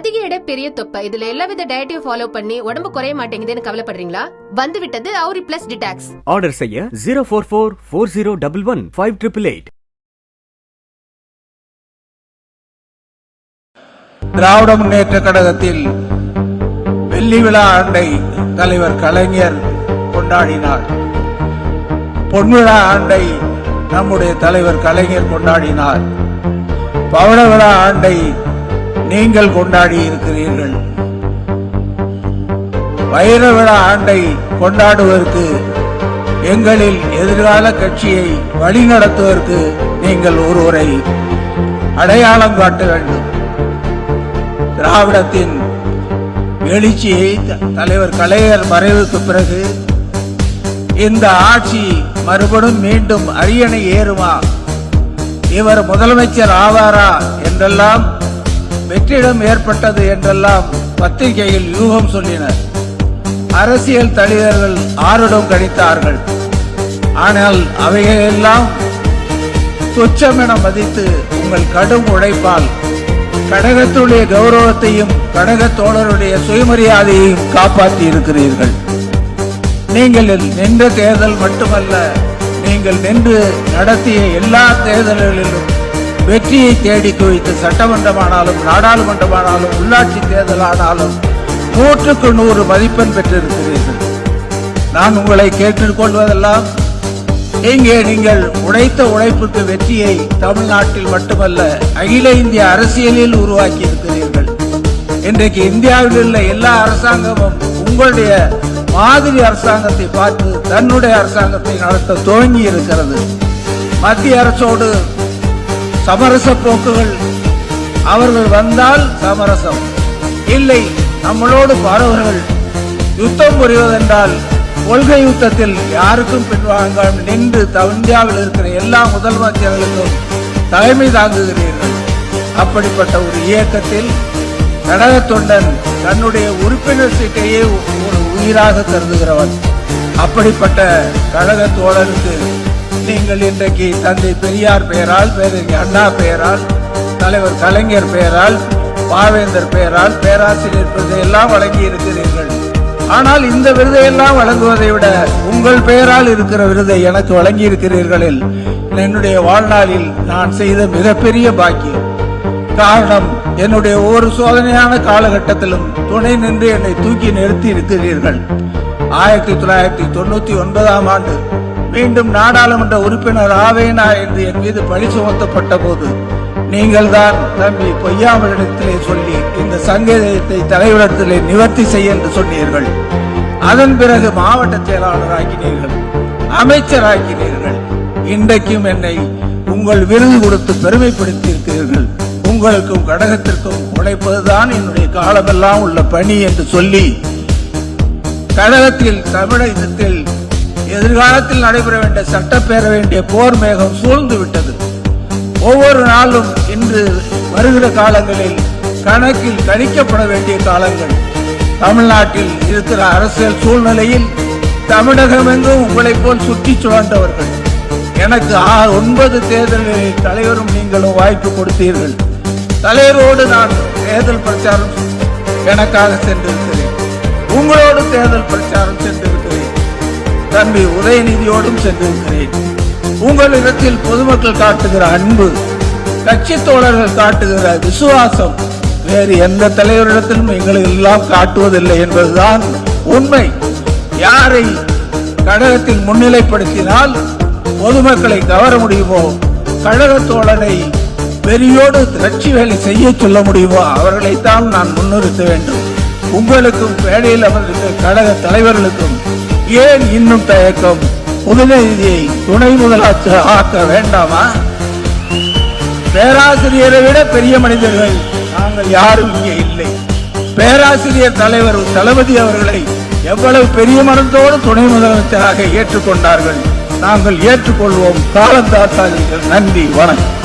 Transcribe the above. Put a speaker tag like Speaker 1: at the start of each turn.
Speaker 1: அதிக எடை பெரிய தொப்பை. இதுல எல்லா வித டயட்டையும் ஃபாலோ பண்ணி உடம்பு குறைய மாட்டேங்குதுன்னு கவலைப்படுறீங்களா? வந்து விட்டது அவுரி பிளஸ் டிடாக்ஸ்
Speaker 2: ஆர்டர் செய்ய zero four four four zero double one five triple eight
Speaker 3: திராவிட முன்னேற்ற கழகத்தில் வெள்ளி விழா ஆண்டை தலைவர் கலைஞர் கொண்டாடினார். பொன்விழா ஆண்டை நம்முடைய தலைவர் கலைஞர் கொண்டாடினார். பவள விழா ஆண்டை நீங்கள் கொண்டாடி இருக்கிறீர்கள். வைர விழா ஆண்டை கொண்டாடுவதற்கு எங்களில் எதிர்கால கட்சியை வழிநடத்துவதற்கு நீங்கள் ஒருவரை அடையாளம் காட்ட வேண்டும். திராவிடத்தின் எழுச்சியை த- தலைவர் கலைஞர் மறைவுக்கு பிறகு இந்த ஆட்சி மறுபடியும் மீண்டும் அரியணை ஏறுமா? இவர் முதலமைச்சர் ஆவாரா? என்றெல்லாம் வெற்றிடம் ஏற்பட்டது என்றெல்லாம் பத்திரிகையில் யூகம் சொல்லினர். அரசியல் தலைவர்கள் ஆருடம் கணித்தார்கள். ஆனால் அவைகளெல்லாம் துச்சம் என மதித்து உங்கள் கடும் உழைப்பால் கடகத்துடைய கௌரவத்தையும் கடக தோழருடைய சுயமரியாதையையும் காப்பாற்றி இருக்கிறீர்கள் நீங்கள் நின்ற தேர்தல் மட்டுமல்ல நீங்கள் நின்று நடத்திய எல்லா தேர்தல்களிலும் வெற்றியை தேடி குவித்து சட்டமன்றமானாலும் நாடாளுமன்றமானாலும் உள்ளாட்சி தேர்தலானாலும் நூற்றுக்கு நூறு மதிப்பெண் பெற்றிருக்கிறீர்கள். நான் உங்களை கேட்டுக்கொள்வதெல்லாம் இங்கே நீங்கள் உழைத்த உழைப்புக்கு வெற்றியை தமிழ்நாட்டில் மட்டுமல்ல அகில இந்திய அரசியலில் உருவாக்கி இருக்கிறீர்கள் இன்றைக்கு இந்தியாவில் உள்ள எல்லா அரசாங்கமும் உங்களுடைய மாதிரி அரசாங்கத்தை பார்த்து தன்னுடைய அரசாங்கத்தை நடத்த துவங்கி இருக்கிறது மத்திய அரசோடு சமரச போக்குகள். அவர்கள் வந்தால் சமரசம். இல்லை நம்மளோடு பாரவர்கள் யுத்தம் புரிவதென்றால் கொள்கை யுத்தத்தில் யாருக்கும் பின்வாங்காமல் நின்று த- இந்தியாவில் இருக்கிற எல்லா முதலமைச்சர்களுக்கும் தலைமை தாங்குகிறீர்கள். அப்படிப்பட்ட ஒரு இயக்கத்தில் கடக தொண்டன் தன்னுடைய உறுப்பினர் சீட்டையே ஒரு உயிராக கருதுகிறவன். அப்படிப்பட்ட கழக தோழருக்கு நீங்கள் இன்றைக்கு தந்தை பெரியார் பெயரால் பேரறிஞர் அண்ணா பெயரால் தலைவர் கலைஞர் பெயரால் பாவேந்தர் பெயரால் பேராசிரியர் விருதையெல்லாம் வழங்கி இருக்கிறீர்கள். ஆனால் இந்த விருதையெல்லாம் வழங்குவதை விட உங்கள் பெயரால் இருக்கிற விருதை எனக்கு வழங்கி இருக்கிறீர்களில் என்னுடைய வாழ்நாளில் நான் செய்த மிகப்பெரிய பாக்கியம். காரணம் என்னுடைய ஒவ்வொரு சோதனையான காலகட்டத்திலும் துணை நின்று என்னை தூக்கி நிறுத்தி இருக்கிறீர்கள். ஆயிரத்தி தொள்ளாயிரத்தி தொண்ணூத்தி ஒன்பதாம் ஆண்டு மீண்டும் நாடாளுமன்ற உறுப்பினர் ஆவேனா என்று என் மீது பழி சுமத்தப்பட்ட போது நீங்கள் தான் தம்பி பொய்யாமலிடத்திலே சொல்லி இந்த சங்கேதத்தை தலைவரிடத்திலே நிவர்த்தி செய்ய என்று சொன்னீர்கள். அதன் பிறகு மாவட்ட செயலாளராக்கினீர்கள் அமைச்சராக்கினீர்கள் இன்றைக்கும் என்னை உங்கள் விருது கொடுத்து பெருமைப்படுத்தியிருக்கிறீர்கள். உங்களுக்கும் கடகத்திற்கும் உழைப்பதுதான் என்னுடைய காலமெல்லாம் உள்ள பணி என்று சொல்லி கழகத்தில் தமிழகத்தில் எதிர்காலத்தில் நடைபெற வேண்டிய சட்டப்பேற வேண்டிய போர் மேகம் சூழ்ந்து விட்டது ஒவ்வொரு நாளும் இன்று வருகிற காலங்களில் கணக்கில் கணிக்கப்பட வேண்டிய காலங்கள். தமிழ்நாட்டில் இருக்கிற அரசியல் சூழ்நிலையில் தமிழகம் எங்கும் உங்களைப் போல் சுற்றி சுழன்றவர்கள்? எனக்கு ஒன்பது தேர்தல்களில் தலைவரும் நீங்களும் வாய்ப்பு கொடுத்தீர்கள். தலைவரோடு நான் தேர்தல் பிரச்சாரம் எனக்காக சென்றிருக்கிறேன். உங்களோடு தேர்தல் பிரச்சாரம் சென்று தம்பி உதயநிதியோடும் சென்றிருக்கிறேன். உங்களிடத்தில் பொதுமக்கள் காட்டுகிற அன்பு கட்சி தோழர்கள் காட்டுகிற விசுவாசம் வேறு எந்த தலைவரிடத்திலும் எங்களை எல்லாம் காட்டுவதில்லை என்பதுதான் உண்மை. யாரை கழகத்தில் முன்னிலைப்படுத்தினால் பொதுமக்களை கவர முடியுமோ கழக தோழனை வெறியோடு திரட்சி வேலை செய்ய சொல்ல முடியுமோ அவர்களைத்தான் நான் முன்னிறுத்த வேண்டும். உங்களுக்கும் வேலையில் அவர்களுக்கு கழக தலைவர்களுக்கும் ஏன் இன்னும் தயக்கம்? உதயநிதியை துணை முதலாச்சர் ஆக்க வேண்டாமா? பேராசிரியரை விட பெரிய மனிதர்கள் நாங்கள் யாரும் இங்கே இல்லை. பேராசிரியர் தலைவர் தளபதி அவர்களை எவ்வளவு பெரிய மனத்தோடு துணை முதலமைச்சராக ஏற்றுக்கொண்டார்கள்? நாங்கள் ஏற்றுக்கொள்வோம். காலம் தாத்தாதீர்கள் நன்றி வணக்கம்.